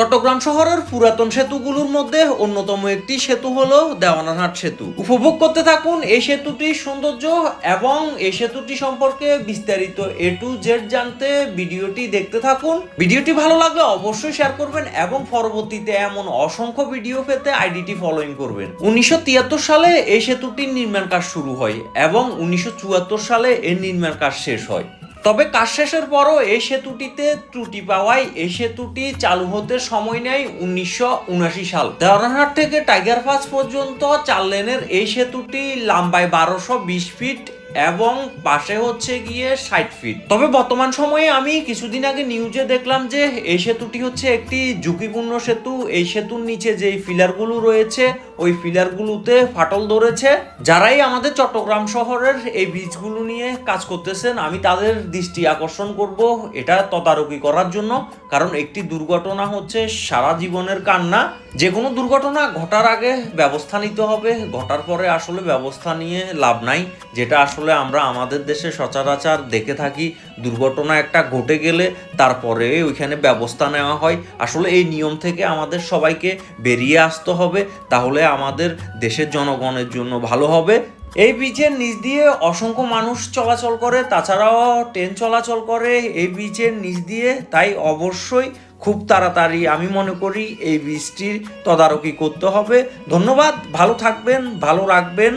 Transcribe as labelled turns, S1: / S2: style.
S1: চট্টগ্রাম শহরের পুরাতন সেতুগুলোর মধ্যে অন্যতম একটি সেতু হলো দেওয়ানহাট সেতু। উপভোগ করতে থাকুন এই সেতুটির সৌন্দর্য এবং এই সেতুটি সম্পর্কে বিস্তারিত এ টু জেড জানতে ভিডিওটি দেখতে থাকুন। ভিডিওটি ভালো লাগলে অবশ্যই শেয়ার করবেন এবং পরবর্তীতে এমন অসংখ্য ভিডিও পেতে আইডিটি ফলোইং করবেন। উনিশশো তিয়াত্তর সালে এই সেতুটির নির্মাণ কাজ শুরু হয় এবং উনিশশো চুয়াত্তর সালে এর নির্মাণ কাজ শেষ হয়। তবে কাজ শেষের পরও এই সেতুটিতে ত্রুটি পাওয়ায় এই সেতুটি চালু হতে সময় নেয় উনিশশো উনাশি সাল। দেওয়ানহাট থেকে টাইগার পাস পর্যন্ত চার লেনের এই সেতুটি লম্বায় বারোশো বিশ ফিট এবং পাশে হচ্ছে গিয়ে ষাট ফিট তবে বর্তমান সময়ে আমি কিছুদিন আগে নিউজে দেখলাম যে এই সেতুটি হচ্ছে একটি ঝুঁকিপূর্ণ সেতু। এই সেতুর নিচে যেই ফিলারগুলো রয়েছে, ওই ফিলারগুলোতে ফাটল ধরেছে। যারাই আমাদের চট্টগ্রাম শহরের এই ব্রিজগুলো নিয়ে কাজ করতেছেন, আমি তাদের দৃষ্টি আকর্ষণ করব এটা তদারকি করার জন্য। কারণ একটি দুর্ঘটনা হচ্ছে সারা জীবনের কান্না। যে কোনো দুর্ঘটনা ঘটার আগে ব্যবস্থা নিতে হবে, ঘটার পরে আসলে ব্যবস্থা নিয়ে লাভ নাই, যেটা আসলে আমরা আমাদের দেশে সচরাচর দেখে থাকি, দুর্ঘটনা একটা ঘটে গেলে তারপরে ওইখানে ব্যবস্থা নেওয়া হয়। আসলে এই নিয়ম থেকে আমাদের সবাইকে বেরিয়ে আসতে হবে, তাহলে আমাদের দেশের জনগণের জন্য ভালো হবে। এই ব্রিজের নিচ দিয়ে অসংখ্য মানুষ চলাচল করে, তাছাড়াও ট্রেন চলাচল করে এই ব্রিজের নিচ দিয়ে, তাই অবশ্যই খুব তাড়াতাড়ি আমি মনে করি এই বৃষ্টির তদারকি করতে হবে। ধন্যবাদ, ভালো থাকবেন, ভালো রাখবেন।